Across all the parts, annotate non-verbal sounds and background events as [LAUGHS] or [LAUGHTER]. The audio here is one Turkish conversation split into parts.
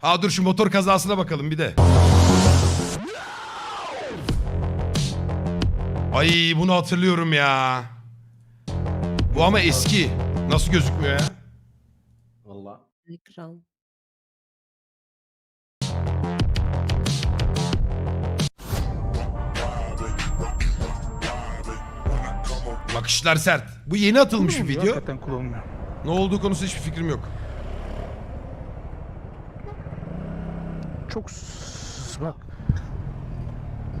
Ha dur şu motor kazasına bakalım bir de. Ay bunu hatırlıyorum ya. Bu ama eski. Nasıl gözükmüyor ya? Valla. Ekran. Bakışlar sert. Bu yeni atılmış bir video. Hakikaten kullanılmıyor. Ne olduğu konusunda hiçbir fikrim yok. Çok bak.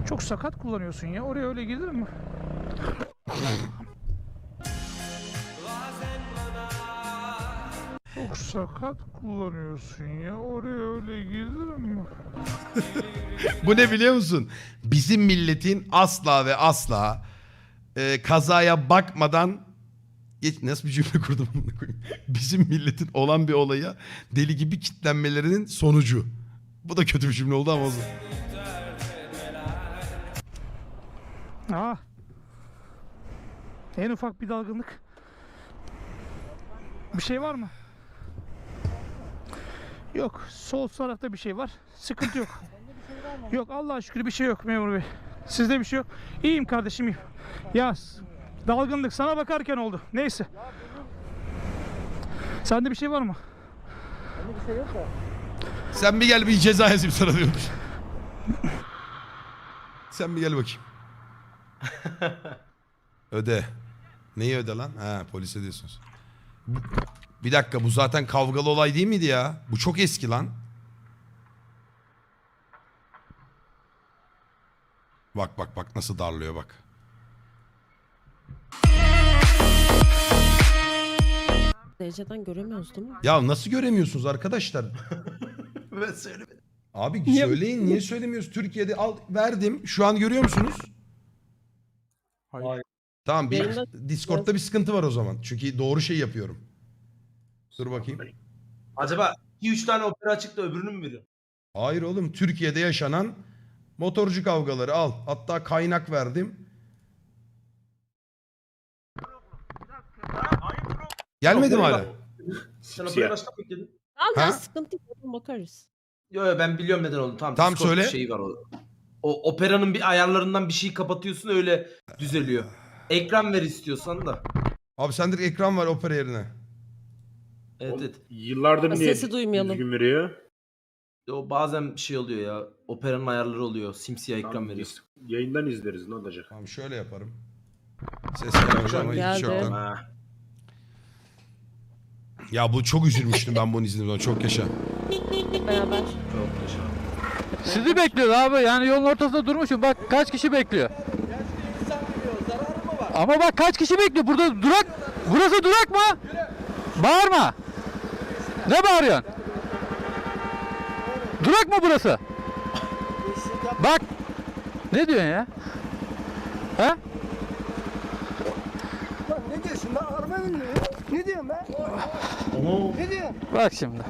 Çok sakat kullanıyorsun ya. Oraya öyle gidilir mi? Çok sakat kullanıyorsun ya. Oraya öyle gidilir mi? [LAUGHS] Bu ne biliyor musun? Bizim milletin asla ve asla e, kazaya bakmadan Geç, nasıl bir cümle kurdum bunu koyayım. [LAUGHS] Bizim milletin olan bir olaya deli gibi kitlenmelerinin sonucu. Bu da kötü bir cümle oldu ama olsun. Aa. En ufak bir dalgınlık. Bir şey var mı? Yok. Sol tarafta bir şey var. Sıkıntı yok. Yok Allah'a şükür bir şey yok memur bey. Sizde bir şey yok. İyiyim kardeşim iyiyim. Ya dalgınlık sana bakarken oldu. Neyse. Sende bir şey var mı? Sen bir gel bir ceza yazayım sana diyormuş. Sen bir gel bakayım. [LAUGHS] öde. Neyi öde lan? Ha polis ödüyorsunuz. Bir dakika bu zaten kavgalı olay değil miydi ya? Bu çok eski lan. Bak bak bak nasıl darlıyor bak. Dereceden göremiyoruz değil mi? Ya nasıl göremiyorsunuz arkadaşlar? [LAUGHS] [LAUGHS] Ben söylemedim. Abi Niye- söyleyin niye söylemiyoruz? Türkiye'de al verdim. Şu an görüyor musunuz? Hayır. Tamam bir Yayında- Discord'da bir sıkıntı var o zaman. Çünkü doğru şey yapıyorum. Dur bakayım. Acaba 2-3 tane opera açık da öbürünü mü veriyor? Hayır oğlum Türkiye'de yaşanan motorcu kavgaları al. Hatta kaynak verdim. Gelmedi mi hala? Sen opera başka bekledin. Al Ha? sıkıntı yok bakarız. Yo yo ben biliyorum neden oldu. Tamam, Tamam, Discord söyle. Şeyi var o. o operanın bir ayarlarından bir şey kapatıyorsun öyle düzeliyor. Ekran ver istiyorsan da. Abi sende de ekran var opera yerine. Evet evet. Yıllardır niye sesi duymayalım. düzgün veriyor? O bazen şey oluyor ya. Operanın ayarları oluyor. Simsiyah ekran Tamam, veriyor. biz Yayından izleriz ne olacak? Tamam şöyle yaparım. Ses gelmez ama hiç Geldi. yoktan. Ha. Ya bu çok üzülmüştüm ben bunu izlediğim zaman. Çok yaşa. Beraber. Çok yaşa. Sizi bekliyor abi. Yani yolun ortasında durmuşum. Bak kaç kişi bekliyor. Ama bak kaç kişi bekliyor. Burada durak. Burası durak mı? Bağırma. Ne bağırıyorsun? Durak mı burası? Bak. Ne diyorsun ya? Ha? Ne diyorsun lan araba binmiyor. Ne diyorsun be? Ne diyorsun? Bak şimdi.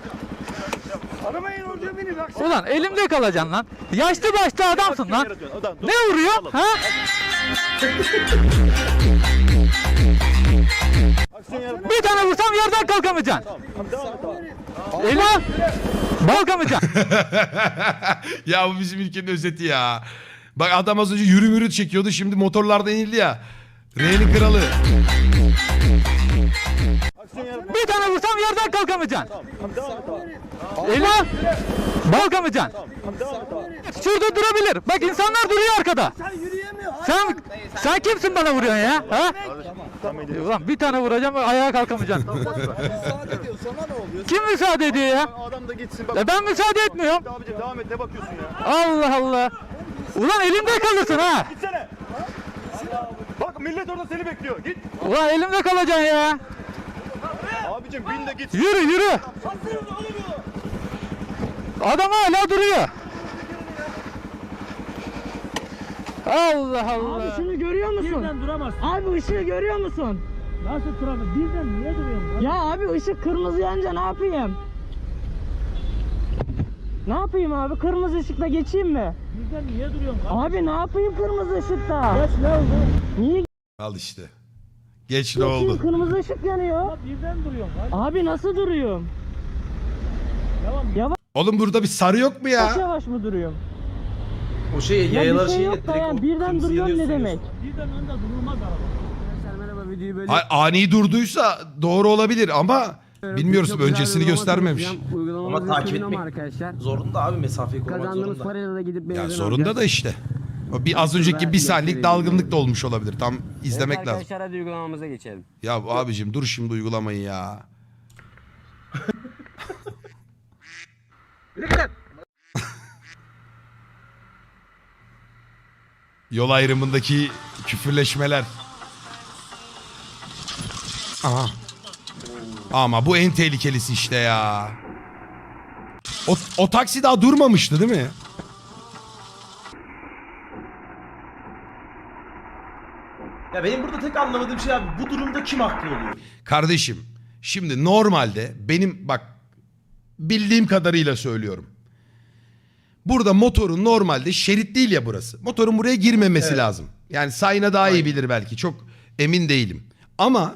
Arabayı orada beni bak. Ulan elimde kalacaksın lan. Yaşlı başlı adamsın lan. Ne vuruyor? Ha? Bir tane vursam yerden kalkamayacaksın. Elma. Kalkamayacaksın. [LAUGHS] ya bu bizim ülkenin özeti ya. Bak adam az önce yürü yürü çekiyordu şimdi motorlarda inildi ya. R'nin kralı. Bir tane vursam yerden kalkamayacaksın. Elma. Kalkamayacaksın. Şurada durabilir. Bak insanlar duruyor arkada. Sen. Sen kimsin bana vuruyorsun ya? Ha? Ulan bir tane vuracağım ayağa kalkamayacaksın. Kim müsaade ediyor ya? Adam da gitsin bak. Ya ben müsaade etmiyorum. Abicim devam et ne bakıyorsun ya? Allah Allah. Ulan elimde kalırsın ha. Gitsene. Millet orada seni bekliyor. Git. Ulan elimde kalacaksın ya. Abicim bin de git. Yürü yürü. Adam hala duruyor. Allah Allah. Şunu görüyor musun? Birden duramaz. Abi ışığı görüyor musun? Nasıl duramaz? Birden niye duruyorsun? Ya abi ışık kırmızı yanınca ne yapayım? Ne yapayım abi? Kırmızı ışıkta geçeyim mi? Birden niye duruyorsun? Abi ne yapayım kırmızı ışıkta? Geç ne oldu? Niye Al işte. Geç ne geçeyim? oldu? Kırmızı ışık yanıyor. birden duruyorsun. Abi nasıl duruyorum? Yavaş Oğlum burada bir sarı yok mu ya? yavaş mı duruyorum? O şey Ya yayalar bir şey yok da yani o birden kırmızı duruyorum ne demek? Birden önde durulmaz araba. Merhaba videoyu böyle Ay, ani durduysa doğru olabilir ama bilmiyoruz Çok güzel öncesini göstermemiş. Ama takip etmek arkadaşlar. Zorunda abi mesafeyi korumak Kazandığımız zorunda. parayla da gidip Ya benzin zorunda alacağız. da işte. O Bir az önceki bir saniyelik dalgınlık da olmuş olabilir. Tam izlemek evet, lazım. Arkadaşlar hadi uygulamamıza geçelim. Ya abicim dur şimdi uygulamayı ya. [LAUGHS] Yol ayrımındaki küfürleşmeler. Aha. Ama bu en tehlikelisi işte ya. O, o taksi daha durmamıştı değil mi? Ya benim burada tek anlamadığım şey abi bu durumda kim haklı oluyor? Kardeşim şimdi normalde benim bak bildiğim kadarıyla söylüyorum. Burada motorun normalde şerit değil ya burası. Motorun buraya girmemesi Evet. lazım. Yani Sayna daha iyi Aynen. bilir belki. Çok emin değilim. Ama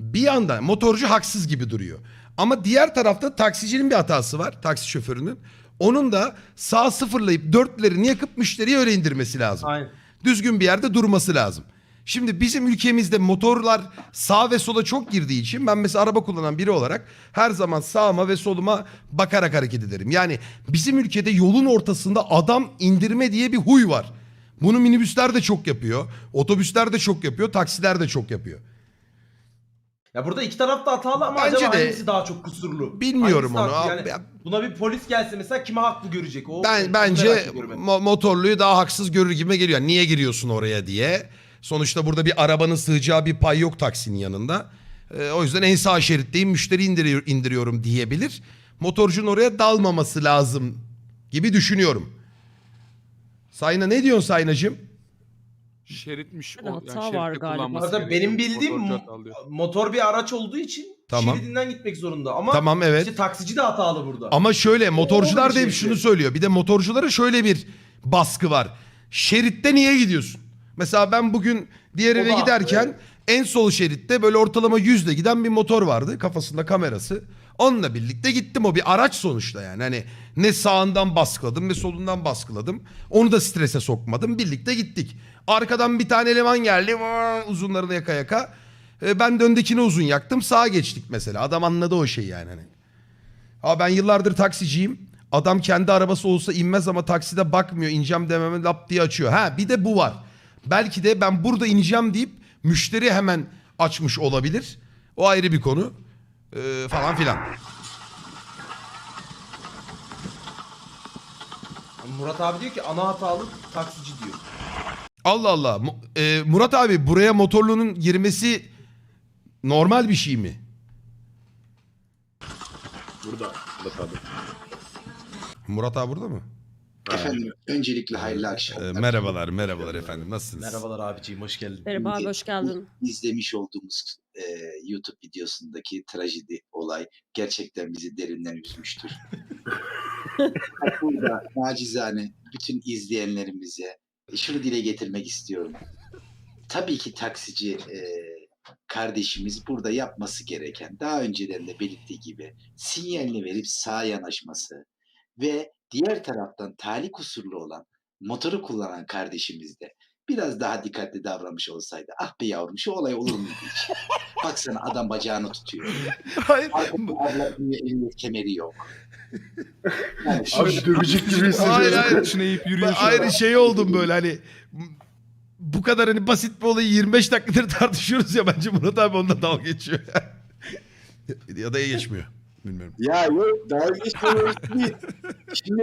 bir yandan motorcu haksız gibi duruyor. Ama diğer tarafta taksicinin bir hatası var. Taksi şoförünün. Onun da sağ sıfırlayıp dörtlerini yakıp müşteriyi öyle indirmesi lazım Aynen. düzgün bir yerde durması lazım. Şimdi bizim ülkemizde motorlar sağ ve sola çok girdiği için ben mesela araba kullanan biri olarak her zaman sağıma ve soluma bakarak hareket ederim. Yani bizim ülkede yolun ortasında adam indirme diye bir huy var. Bunu minibüsler de çok yapıyor, otobüsler de çok yapıyor, taksiler de çok yapıyor. Ya burada iki taraf da hatalı ama Bence acaba de- hangisi daha çok kusurlu? Bilmiyorum Hangisi onu. Yani buna bir polis gelse mesela kime haklı görecek? O, Ben onu bence merak ediyorum ben. mo- motorluyu daha haksız görür gibime geliyor. Niye giriyorsun oraya diye. Sonuçta burada bir arabanın sığacağı bir pay yok taksinin yanında. Ee, o yüzden en sağ şeritteyim müşteri indiriyor, indiriyorum diyebilir. Motorcunun oraya dalmaması lazım gibi düşünüyorum. Sayna ne diyorsun Saynacığım? Şeritmiş o. hata Yani şeritte var galiba. kullanması Zaten benim gerekiyor. bildiğim Motorcu alıyor. motor bir araç olduğu için Tamam. şeridinden gitmek zorunda. Ama Tamam evet. işte taksici de hatalı burada. Ama şöyle motorcular da hep şunu söylüyor. Bir de motorculara şöyle bir baskı var. Şeritte niye gidiyorsun? Mesela ben bugün diğer eve giderken evet. en sol şeritte böyle ortalama yüzde giden bir motor vardı. Kafasında kamerası. Onunla birlikte gittim o bir araç sonuçta yani. Hani ne sağından baskıladım ne solundan baskıladım. Onu da strese sokmadım. Birlikte gittik. Arkadan bir tane eleman geldi. vaa, Uzunlarını yaka yaka. E, Ben de öndekine uzun yaktım. Sağa geçtik mesela. Adam anladı o şeyi yani. Hani. Ama ben yıllardır taksiciyim. Adam kendi arabası olsa inmez ama takside bakmıyor. İneceğim dememe lap diye açıyor. Ha bir de bu var. Belki de ben burada ineceğim deyip müşteri hemen açmış olabilir. O ayrı bir konu. Ee, falan filan. Murat abi diyor ki ana hatalı taksici diyor. Allah Allah. Mu- e, Murat abi buraya motorlunun girmesi normal bir şey mi? Burada. Burada tabii. Murat abi burada mı? Efendim öncelikle hayırlı akşamlar. Ee, merhabalar, merhabalar efendim. Nasılsınız? Merhabalar abiciğim hoş geldin. Merhaba abi hoş geldin. İzlemiş olduğumuz e, YouTube videosundaki trajedi olay gerçekten bizi derinden üzmüştür. [LAUGHS] Burada nacizane bütün izleyenlerimize şunu dile getirmek istiyorum. Tabii ki taksici e, kardeşimiz burada yapması gereken daha önceden de belirttiği gibi sinyalini verip sağa yanaşması ve diğer taraftan tali kusurlu olan motoru kullanan kardeşimiz de biraz daha dikkatli davranmış olsaydı ah be yavrum şu olay olur muydu hiç? [LAUGHS] Baksana adam bacağını tutuyor. [LAUGHS] Hayır. Arkada abla diyor, elinde kemeri yok. [LAUGHS] Yani Abi dövecek gibi Hayır hayır. Şunu eğip Ben yürüyor şu an. ayrı şey oldum böyle hani bu kadar hani basit bir olayı 25 dakikadır tartışıyoruz ya bence Murat abi onunla dalga geçiyor. ya da geçmiyor. Bilmiyorum. Ya yok daha geçmiyor değil. [LAUGHS] Şimdi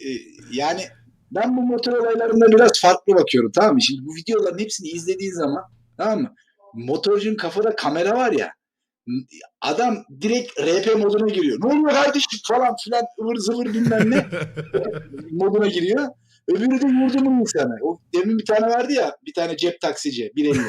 e, yani ben bu motor olaylarına biraz farklı bakıyorum tamam mı? Şimdi bu videoların hepsini izlediğin zaman tamam mı? Motorcunun kafada kamera var ya adam direkt RP moduna giriyor. Ne oluyor kardeşim falan filan ıvır zıvır bilmem ne [LAUGHS] moduna giriyor. Öbürü de vurdu mu insanı. O demin bir tane vardı ya bir tane cep taksici bir elinde. [LAUGHS]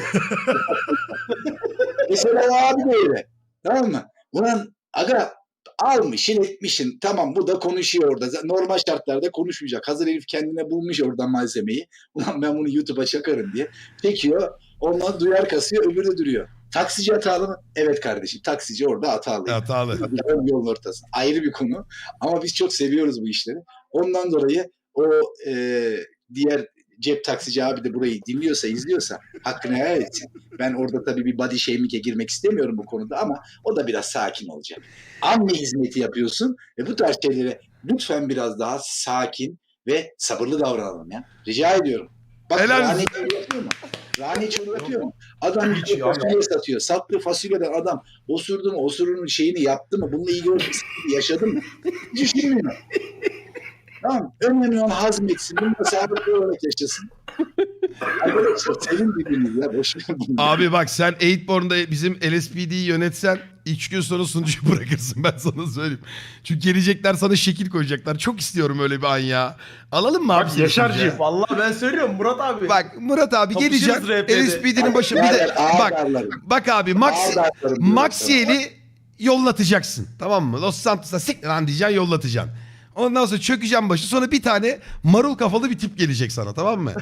Mesela o abi de öyle. Tamam mı? Ulan aga almışın etmişin. Tamam bu da konuşuyor orada. Normal şartlarda konuşmayacak. Hazır herif kendine bulmuş oradan malzemeyi. Ulan ben bunu YouTube'a çakarım diye. Çekiyor. Ondan duyar kasıyor öbürü de duruyor. Taksici hatalı mı? Evet kardeşim. Taksici orada hatalı. Hatalı. Yol- [LAUGHS] Yolun ortasında. Ayrı bir konu. Ama biz çok seviyoruz bu işleri. Ondan dolayı o e, diğer cep taksici abi de burayı dinliyorsa, izliyorsa hakkını helal etsin. Ben orada tabii bir body shaming'e girmek istemiyorum bu konuda ama o da biraz sakin olacak. Anne hizmeti yapıyorsun ve bu tarz şeylere lütfen biraz daha sakin ve sabırlı davranalım ya. Rica ediyorum. Bak Helal Rani yapıyor mu? Rani yapıyor mu? Adam gidiyor fasulye satıyor. Sattığı fasulyeden adam osurdu mu, osurunun şeyini yaptı mı, bununla ilgili yaşadı mı? Düşünmüyor. Tamam. Önemli olan hazmetsin. Bunu da sağlıklı olarak yaşasın. Arkadaşlar sevin birbirinizi ya. Boş bunu. Abi bak sen 8born'da bizim LSPD'yi yönetsen 3 gün sonra sunucuyu [LAUGHS] bırakırsın ben sana söyleyeyim. Çünkü gelecekler sana şekil koyacaklar. Çok istiyorum öyle bir an ya. Alalım mı abi? Bak seni Yaşar'cığım. sunucuya? Vallahi ben söylüyorum Murat abi. Bak Murat abi Kapışırız gelecek. RP'de. LSPD'nin başı bir de ağır bak darlarım. bak abi Max Ağır darlarım diyorum Maxiel'i yollatacaksın. Tamam mı? Los Santos'a sik lan diyeceksin yollatacaksın. Ondan sonra çökeceğim başı. Sonra bir tane marul kafalı bir tip gelecek sana tamam mı?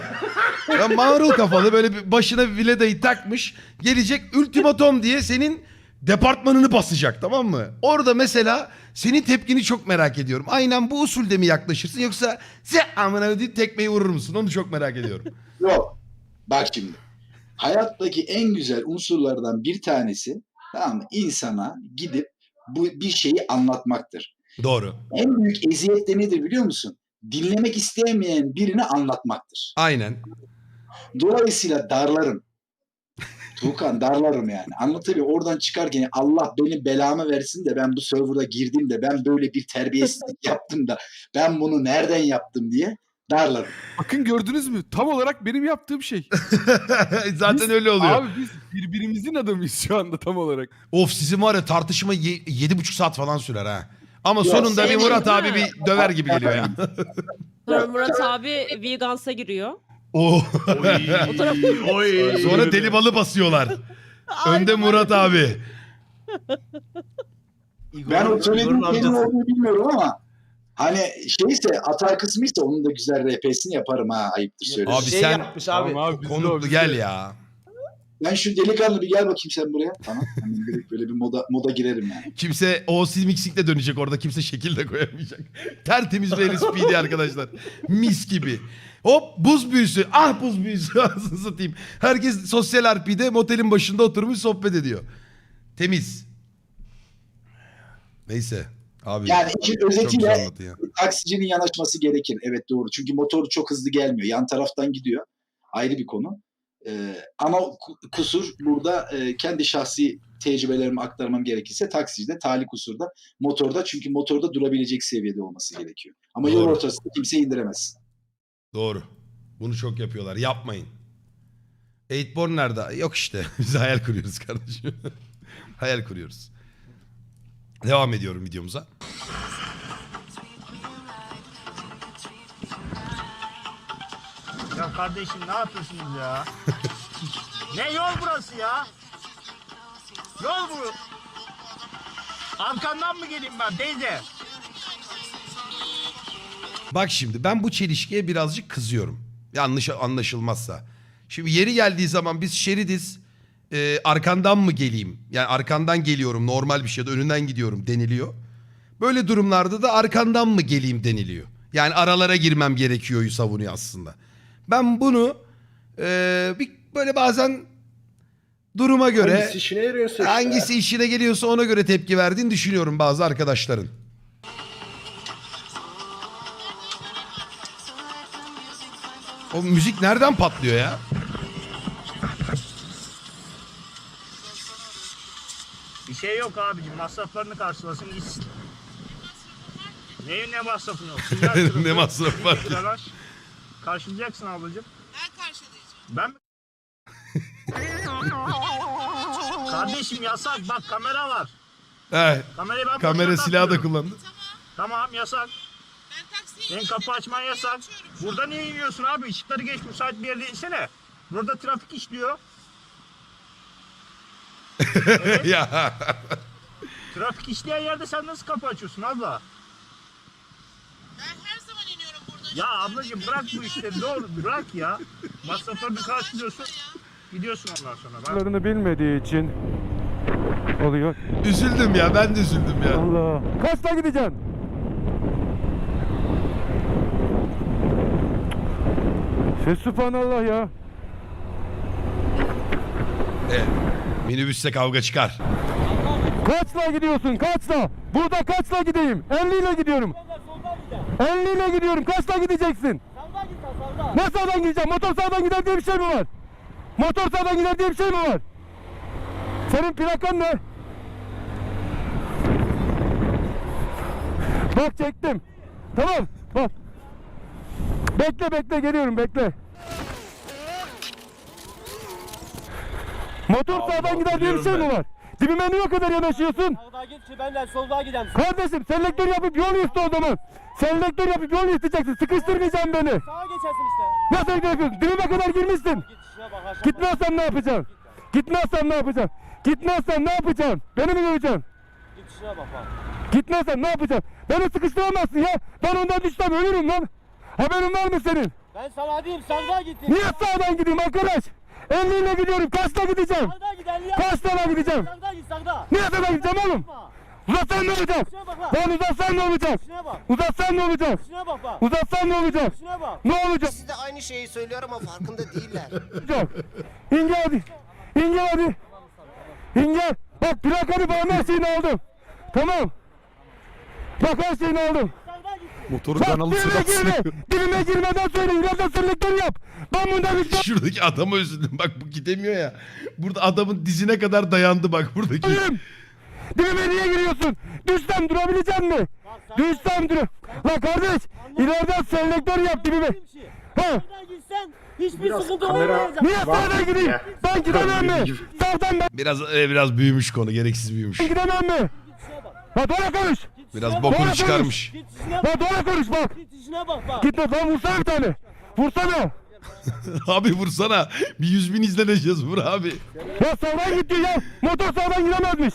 ya marul kafalı böyle bir başına bir viledayı takmış. Gelecek ultimatom diye senin departmanını basacak tamam mı? Orada mesela senin tepkini çok merak ediyorum. Aynen bu usulde mi yaklaşırsın yoksa se amına deyip tekmeyi vurur musun? Onu çok merak ediyorum. Yok. Bak şimdi. Hayattaki en güzel unsurlardan bir tanesi tamam mı? insana gidip bu bir şeyi anlatmaktır. Doğru. En büyük eziyet de nedir biliyor musun? Dinlemek istemeyen birini anlatmaktır. Aynen. Dolayısıyla darlarım. Tuğkan darlarım yani. Anlatabiliyor. Oradan çıkarken Allah benim belamı versin de ben bu serverda girdim de ben böyle bir terbiyesizlik [LAUGHS] yaptım da ben bunu nereden yaptım diye darlarım. Bakın gördünüz mü? Tam olarak benim yaptığım şey. [LAUGHS] Zaten Biz- öyle oluyor. Abi biz birbirimizin adamıyız şu anda tam olarak. Of sizin var ya tartışma ye- yedi buçuk saat falan sürer ha. Ama Ya sonunda bir senin Murat abi bir döver gibi geliyor ya. [LAUGHS] Sonra Murat abi Vegans'a giriyor. Oo. O taraf Oy. Sonra deli balı basıyorlar. Önde Murat abi. Ben o söylediğim kelime olduğunu bilmiyorum ama hani şeyse atar kısmıysa onun da güzel RP'sini yaparım ha ayıptır söylüyorum. Abi şey sen- yapmış abi. Tamam abi, bizde o, Konuklu gel ya. Ben şu delikanlı bir gel bakayım sen buraya. Tamam. Hani böyle, böyle bir moda moda girerim yani. Kimse o mixikle dönecek orada. Kimse şekil de koyamayacak. Tertemiz bir LSPD arkadaşlar. Mis gibi. Hop buz büyüsü. Ah buz büyüsü. [LAUGHS] Anasını satayım. Herkes sosyal RP'de motelin başında oturmuş sohbet ediyor. Temiz. Neyse. Abi. Yani işin çok güzel özetiyle anlattın ya. taksicinin yanaşması gerekir. Evet doğru. Çünkü motor çok hızlı gelmiyor. Yan taraftan gidiyor. Ayrı bir konu. Ee, ama ku- kusur burada e, kendi şahsi tecrübelerimi aktarmam gerekirse taksicide tali kusurda motorda çünkü motorda durabilecek seviyede olması gerekiyor. Ama yol Doğru. ortasında kimse indiremez. Doğru. Bunu çok yapıyorlar. Yapmayın. Eightborn nerede? Yok işte. [LAUGHS] Biz hayal kuruyoruz kardeşim. [LAUGHS] hayal kuruyoruz. Devam ediyorum videomuza. Kardeşim ne yapıyorsunuz ya? [LAUGHS] ne yol burası ya? Yol bu. Arkandan mı geleyim ben teyze? Bak şimdi ben bu çelişkiye birazcık kızıyorum. Yanlış anlaşılmazsa. Şimdi yeri geldiği zaman biz şeridiz. e, arkandan mı geleyim? Yani arkandan geliyorum normal bir şey ya da önünden gidiyorum deniliyor. Böyle durumlarda da arkandan mı geleyim deniliyor. Yani aralara girmem gerekiyor savunuyor aslında. Ben bunu e, bir böyle bazen duruma göre Hangisi işine yarıyorsa işte. hangisi işine geliyorsa ona göre tepki verdiğini düşünüyorum bazı arkadaşların. O müzik nereden patlıyor ya? Bir şey yok abicim masraflarını karşılasın gitsin. Neyin ne masrafın [LAUGHS] kırıldı, Ne masraf var ki? Karşılayacaksın ablacığım. Ben karşılayacağım. Ben mi? Kardeşim yasak bak kamera var. He, Kamerayı ben kamera boşuna silahı da takmıyorum. kullandı. Tamam yasak. Ben taksiye Senin kapı açman yasak. Burada niye iniyorsun abi? Işıkları geç müsait bir yerde insene. Burada trafik işliyor. [LAUGHS] ya Trafik işleyen yerde sen nasıl kapı açıyorsun abla? Ben her zaman iniyorum burada. Ya ablacığım bırak bu işleri ne olur bırak ya. Masraflarını karşılıyorsun. Gidiyorsun ondan sonra. Ben bilmediği için oluyor. Üzüldüm ya ben de üzüldüm ya. Allah. Kaçta gideceksin? Ses subhanallah ya. Evet. Minibüste kavga çıkar. Kaçla gidiyorsun kaçla? Burada kaçla gideyim? 50 ile gidiyorum. 50 ile gidiyorum. Kaçla gideceksin? Ne sağdan gideceğim? Motor sağdan gider diye bir şey mi var? Motor sağdan gider diye bir şey mi var? Senin plakan ne? Bak çektim. Tamam bak. Bekle bekle geliyorum bekle. Motor sağdan gider diye bir şey mi var? Dibime niye o kadar yanaşıyorsun? Sağdan git ki benden soldan gidelim. Kardeşim selektör yapıp yol iste o zaman. Selektör yapıp yol isteyeceksin. Sıkıştırmayacaksın beni. Sağa geçersin işte. Nasıl yapıyorsun? Dibime kadar girmişsin. Şuna bak aşağı. Gitmezsen ne yapacaksın? Gitmezsen ne yapacaksın? Gitmezsen ne yapacaksın? Beni mi döveceksin? Git şuna bak bak. Gitmezsen ne yapacaksın? Beni sıkıştıramazsın ya. Ben ondan düşsem ölürüm lan. Haberin var mı senin? Ben sana diyeyim sağdan git. Niye sağdan gideyim arkadaş? 50 ile gidiyorum. Kaçta gideceğim? Sağdan git 50 Kaç tane gideceğim? Sağdan git sağdan. Niye sağdan gideceğim oğlum? Uzatsan ne olacak? Lan. Ben uzatsan ne olacak? Şuna bak. Uzatsan ne olacak? Şuna bak bak. Uzatsan ne olacak? Şuna bak. Ne olacak? Siz de aynı şeyi söylüyor ama farkında değiller. [LAUGHS] Yok. İnce hadi. İnce hadi. İnce. Bak plakanı falan her şeyini aldım. Tamam. Bak her şeyini aldım. Motoru Bak kanalı dilime girme. Dilime girmeden söyle. İleride selektör yap. Ben bundan bir şey Şuradaki adama üzüldüm. Bak bu gidemiyor ya. Burada adamın dizine kadar dayandı bak buradaki. söyleyeyim. Dilime niye giriyorsun? Düşsem durabilecek mi? Düşsem dur. Lan kardeş. İleriden selektör yap dibime. Ha. Sağdan gitsen hiçbir sıkıntı olmayacak. Niye sağdan gideyim? Ben gidemem mi? Sağdan ben Biraz e, biraz büyümüş konu. Gereksiz büyümüş. gidemem mi? Ha doğru konuş. Biraz bokunu çıkarmış. Git işine Ha bak. doğru konuş bak. Git işine bak bak. Gitme lan vursana bir tane. Vursana. [LAUGHS] abi vursana. Bir yüz bin izleneceğiz vur abi. Ya sağdan gitti ya. Motor sağdan gidemezmiş.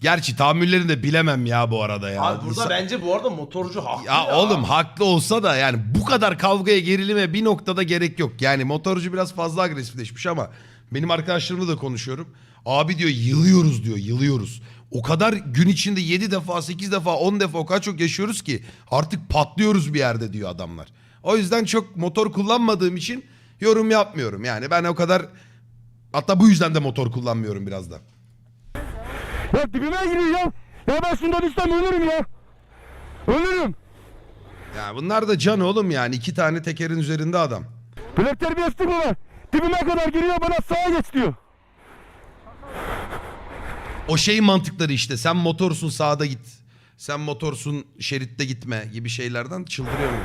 Gerçi tahammüllerini de bilemem ya bu arada ya. Abi burada İnsan- bence bu arada motorcu haklı ya. Ya oğlum haklı olsa da yani bu kadar kavgaya gerilime bir noktada gerek yok. Yani motorcu biraz fazla agresifleşmiş ama benim arkadaşlarımla da konuşuyorum. Abi diyor yılıyoruz diyor yılıyoruz. O kadar gün içinde 7 defa 8 defa 10 defa o kadar çok yaşıyoruz ki artık patlıyoruz bir yerde diyor adamlar. O yüzden çok motor kullanmadığım için yorum yapmıyorum. Yani ben o kadar hatta bu yüzden de motor kullanmıyorum biraz da. Ya dibime giriyor ya. Ya ben şundan düşsem ölürüm ya. Ölürüm. Ya bunlar da can oğlum yani iki tane tekerin üzerinde adam. Plak terbiyesi mi var? Dibime kadar giriyor bana sağa geç diyor. O şey mantıkları işte sen motorsun sağda git. Sen motorsun şeritte gitme gibi şeylerden çıldırıyor mu?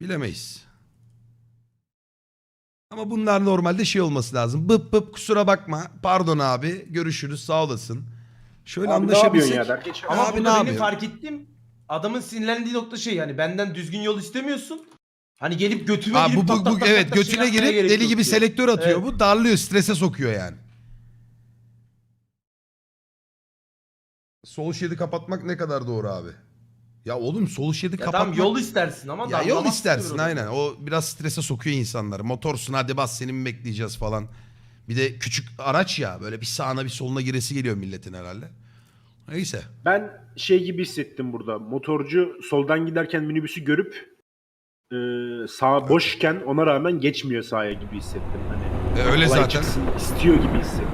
Bilemeyiz. Ama bunlar normalde şey olması lazım. Bıp bıp kusura bakma. Pardon abi. Görüşürüz sağ olasın. Şöyle Abi ne yapıyorsun anlaşabilsek. ya der geçer. Ama Abi burada ne benim yapıyor? fark ettiğim adamın sinirlendiği nokta şey yani benden düzgün yol istemiyorsun. Hani gelip götüme Aa, girip bu, tak bu, tak bu, tak tak evet tak şey götüne yapmaya girip gerek deli yok gibi diyor. selektör atıyor. Evet. Bu darlıyor strese sokuyor yani. Sol şeridi kapatmak ne kadar doğru abi? Ya oğlum sol şeridi Ya kapatmak... tamam yol istersin ama Ya yol istersin istiyorum. aynen. O biraz strese sokuyor insanları. Motorsun hadi bas seni mi bekleyeceğiz falan. Bir de küçük araç ya böyle bir sağına bir soluna giresi geliyor milletin herhalde. Neyse. Ben şey gibi hissettim burada. Motorcu soldan giderken minibüsü görüp e, sağ boşken ona rağmen geçmiyor sağa gibi hissettim. Hani E, öyle zaten. çıksın istiyor gibi hissettim.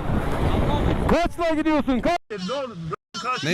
Kaçla gidiyorsun? Kaç. Kaç-